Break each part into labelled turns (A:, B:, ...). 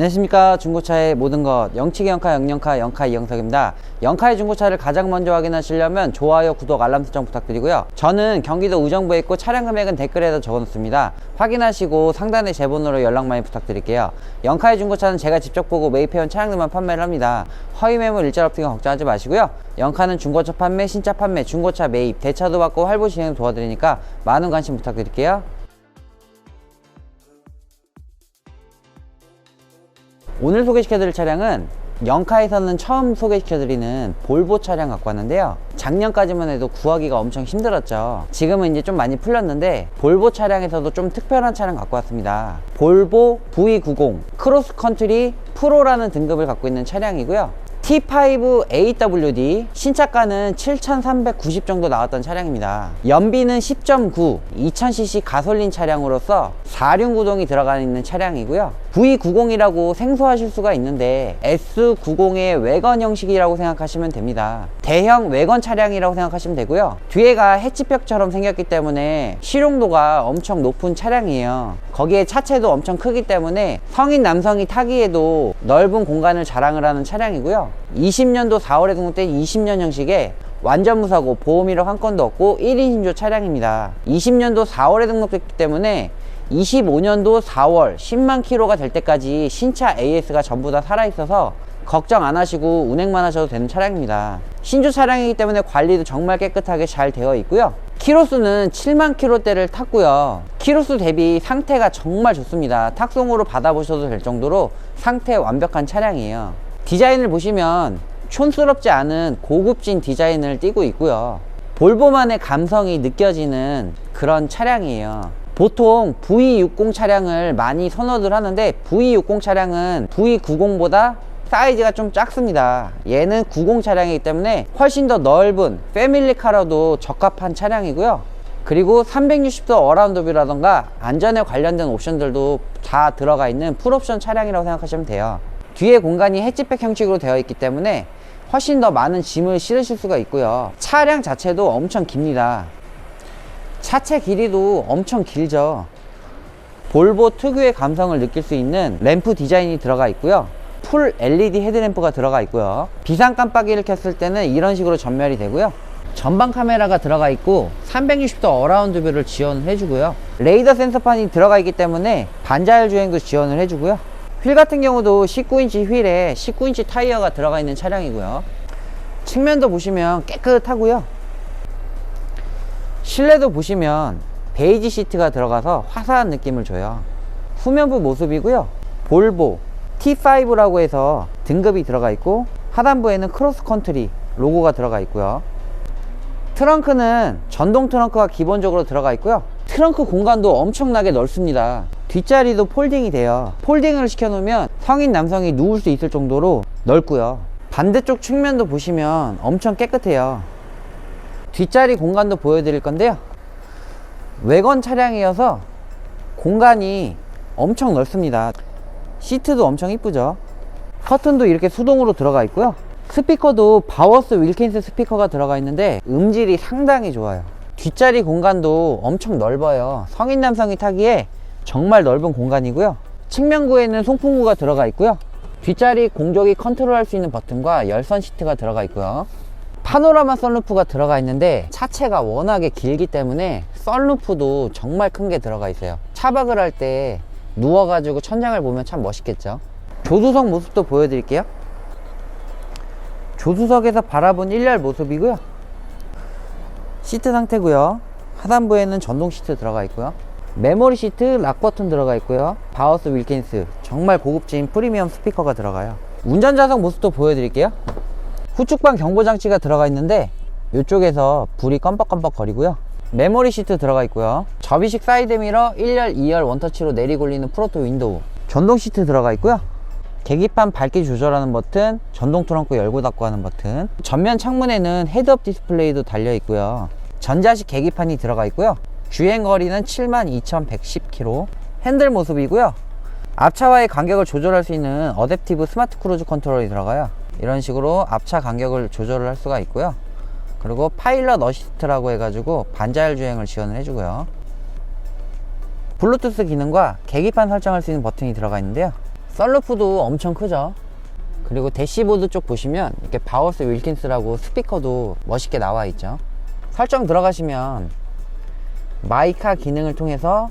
A: 안녕하십니까. 중고차의 모든 것. 영치기 영카 영영카 영카 이영석입니다. 영카의 중고차를 가장 먼저 확인하시려면 좋아요 구독 알람 설정 부탁드리고요. 저는 경기도 의정부에 있고 차량 금액은 댓글에다 적어놓습니다. 확인하시고 상단에 제 번호로 연락 많이 부탁드릴게요. 영카의 중고차는 제가 직접 보고 매입해온 차량들만 판매를 합니다. 허위 매물 일자 업팅은 걱정하지 마시고요. 영카는 중고차 판매 신차 판매 중고차 매입 대차도 받고 할부 진행 도와드리니까 많은 관심 부탁드릴게요 오늘 소개시켜드릴 차량은 영카에서는 처음 소개시켜드리는 볼보 차량 갖고 왔는데요. 작년까지만 해도 구하기가 엄청 힘들었죠. 지금은 이제 좀 많이 풀렸는데 볼보 차량에서도 좀 특별한 차량 갖고 왔습니다. 볼보 V90 크로스 컨트리 프로라는 등급을 갖고 있는 차량이고요 T5 AWD 신차가는 7,390 정도 나왔던 차량입니다. 연비는 10.9 2000cc 가솔린 차량으로서 4륜 구동이 들어가 있는 차량이고요. V90이라고 생소하실 수가 있는데 S90의 외건 형식이라고 생각하시면 됩니다. 대형 외건 차량이라고 생각하시면 되고요. 뒤에가 해치백처럼 생겼기 때문에 실용도가 엄청 높은 차량이에요. 거기에 차체도 엄청 크기 때문에 성인 남성이 타기에도 넓은 공간을 자랑을 하는 차량이고요. 20년도 4월에 등록된 20년 형식의 완전 무사고 보험 1억 한 건도 없고 1인 신조 차량입니다. 20년도 4월에 등록됐기 때문에 25년도 4월 10만 킬로가 될 때까지 신차 AS가 전부 다 살아있어서 걱정 안 하시고 운행만 하셔도 되는 차량입니다. 신주 차량이기 때문에 관리도 정말 깨끗하게 잘 되어 있고요. 키로수는 7만 킬로대를 탔고요. 키로수 대비 상태가 정말 좋습니다. 탁송으로 받아보셔도 될 정도로 상태 완벽한 차량이에요. 디자인을 보시면 촌스럽지 않은 고급진 디자인을 띠고 있고요. 볼보만의 감성이 느껴지는 그런 차량이에요. 보통 V60 차량을 많이 선호들 하는데 V60 차량은 V90보다 사이즈가 좀 작습니다. 얘는 90 차량이기 때문에 훨씬 더 넓은 패밀리카로도 적합한 차량이고요. 그리고 360도 어라운드 뷰라던가 안전에 관련된 옵션들도 다 들어가 있는 풀옵션 차량이라고 생각하시면 돼요. 뒤에 공간이 해치백 형식으로 되어 있기 때문에 훨씬 더 많은 짐을 실으실 수가 있고요. 차량 자체도 엄청 깁니다. 차체 길이도 엄청 길죠. 볼보 특유의 감성을 느낄 수 있는 램프 디자인이 들어가 있고요. 풀 LED 헤드램프가 들어가 있고요. 비상 깜빡이를 켰을 때는 이런 식으로 전멸이 되고요. 전방 카메라가 들어가 있고 360도 어라운드 뷰를 지원을 해주고요. 레이더 센서판이 들어가 있기 때문에 반자율 주행도 지원을 해 주고요. 휠 같은 경우도 19인치 휠에 19인치 타이어가 들어가 있는 차량이고요. 측면도 보시면 깨끗하고요. 실내도 보시면 베이지 시트가 들어가서 화사한 느낌을 줘요. 후면부 모습이고요. 볼보 T5라고 해서 등급이 들어가 있고 하단부에는 크로스 컨트리 로고가 들어가 있고요. 트렁크는 전동 트렁크가 기본적으로 들어가 있고요. 트렁크 공간도 엄청나게 넓습니다. 뒷자리도 폴딩이 돼요. 폴딩을 시켜놓으면 성인 남성이 누울 수 있을 정도로 넓고요. 반대쪽 측면도 보시면 엄청 깨끗해요. 뒷자리 공간도 보여드릴 건데요. 외건 차량이어서 공간이 엄청 넓습니다. 시트도 엄청 이쁘죠. 커튼도 이렇게 수동으로 들어가 있고요. 스피커도 바워스 윌킨스 스피커가 들어가 있는데 음질이 상당히 좋아요. 뒷자리 공간도 엄청 넓어요. 성인 남성이 타기에 정말 넓은 공간이고요. 측면구에는 송풍구가 들어가 있고요. 뒷자리 공조기 컨트롤할 수 있는 버튼과 열선 시트가 들어가 있고요. 파노라마 썬루프가 들어가 있는데 차체가 워낙에 길기 때문에 썬루프도 정말 큰 게 들어가 있어요. 차박을 할 때 누워가지고 천장을 보면 참 멋있겠죠. 조수석 모습도 보여드릴게요. 조수석에서 바라본 1열 모습이고요. 시트 상태고요. 하단부에는 전동 시트 들어가 있고요. 메모리 시트 락 버튼 들어가 있고요. 바우스 윌킨스 정말 고급진 프리미엄 스피커가 들어가요. 운전자석 모습도 보여드릴게요. 후측방 경보 장치가 들어가 있는데 이쪽에서 불이 껌뻑껌뻑 거리고요. 메모리 시트 들어가 있고요. 접이식 사이드 미러 1열, 2열 원터치로 내리골리는 프로토 윈도우. 전동 시트 들어가 있고요. 계기판 밝기 조절하는 버튼, 전동 트렁크 열고 닫고 하는 버튼. 전면 창문에는 헤드업 디스플레이도 달려 있고요. 전자식 계기판이 들어가 있고요. 주행 거리는 72,110km. 핸들 모습이고요. 앞차와의 간격을 조절할 수 있는 어댑티브 스마트 크루즈 컨트롤이 들어가요. 이런 식으로 앞차 간격을 조절을 할 수가 있고요. 그리고 파일럿 어시스트라고 해가지고 반자율 주행을 지원을 해주고요. 블루투스 기능과 계기판 설정할 수 있는 버튼이 들어가 있는데요. 썬루프도 엄청 크죠. 그리고 대시보드 쪽 보시면 이렇게 바우스 윌킨스라고 스피커도 멋있게 나와 있죠. 설정 들어가시면 마이카 기능을 통해서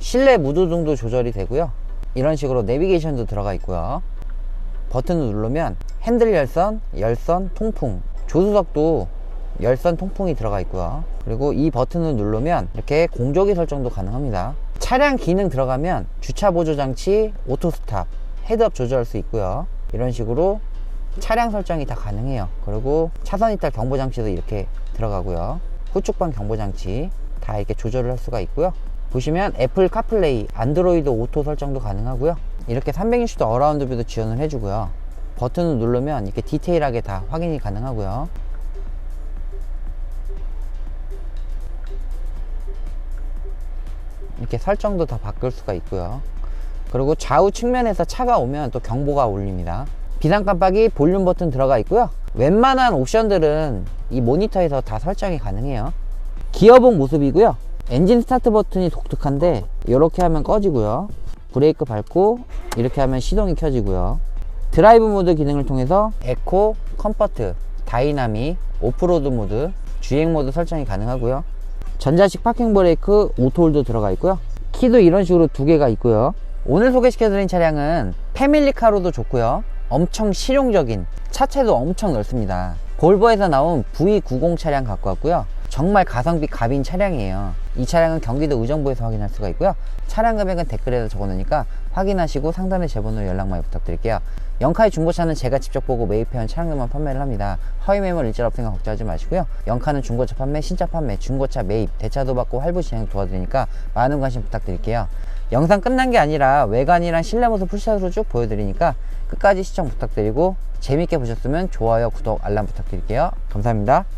A: 실내 무드등도 조절이 되고요. 이런 식으로 내비게이션도 들어가 있고요. 버튼을 누르면 핸들 열선, 열선, 통풍, 조수석도 열선 통풍이 들어가 있고요. 그리고 이 버튼을 누르면 이렇게 공조기 설정도 가능합니다. 차량 기능 들어가면 주차 보조 장치, 오토 스탑, 헤드업 조절할 수 있고요. 이런 식으로 차량 설정이 다 가능해요. 그리고 차선 이탈 경보 장치도 이렇게 들어가고요. 후측방 경보 장치 다 이렇게 조절을 할 수가 있고요. 보시면 애플 카플레이, 안드로이드 오토 설정도 가능하고요. 이렇게 360도 어라운드 뷰도 지원을 해주고요. 버튼을 누르면 이렇게 디테일하게 다 확인이 가능하고요. 이렇게 설정도 다 바꿀 수가 있고요. 그리고 좌우 측면에서 차가 오면 또 경보가 울립니다. 비상 깜빡이 볼륨 버튼 들어가 있고요. 웬만한 옵션들은 이 모니터에서 다 설정이 가능해요. 기어봉 모습이고요. 엔진 스타트 버튼이 독특한데 이렇게 하면 꺼지고요. 브레이크 밟고 이렇게 하면 시동이 켜지고요. 드라이브 모드 기능을 통해서 에코, 컴퍼트, 다이나믹, 오프로드 모드, 주행 모드 설정이 가능하고요. 전자식 파킹 브레이크, 오토홀도 들어가 있고요. 키도 이런 식으로 두 개가 있고요. 오늘 소개시켜드린 차량은 패밀리카로도 좋고요. 엄청 실용적인 차체도 엄청 넓습니다. 볼보에서 나온 V90 차량 갖고 왔고요. 정말 가성비 갑인 차량이에요. 이 차량은 경기도 의정부에서 확인할 수가 있고요. 차량 금액은 댓글에다 적어놓으니까 확인하시고 상단에 제 번호로 연락 많이 부탁드릴게요. 영카의 중고차는 제가 직접 보고 매입해온 차량들만 판매를 합니다. 허위 매물 일절 없으니까 걱정하지 마시고요. 영카는 중고차 판매, 신차 판매, 중고차 매입, 대차도 받고 할부 진행 도와드리니까 많은 관심 부탁드릴게요. 영상 끝난 게 아니라 외관이랑 실내 모습 풀샷으로 쭉 보여드리니까 끝까지 시청 부탁드리고 재밌게 보셨으면 좋아요, 구독, 알람 부탁드릴게요. 감사합니다.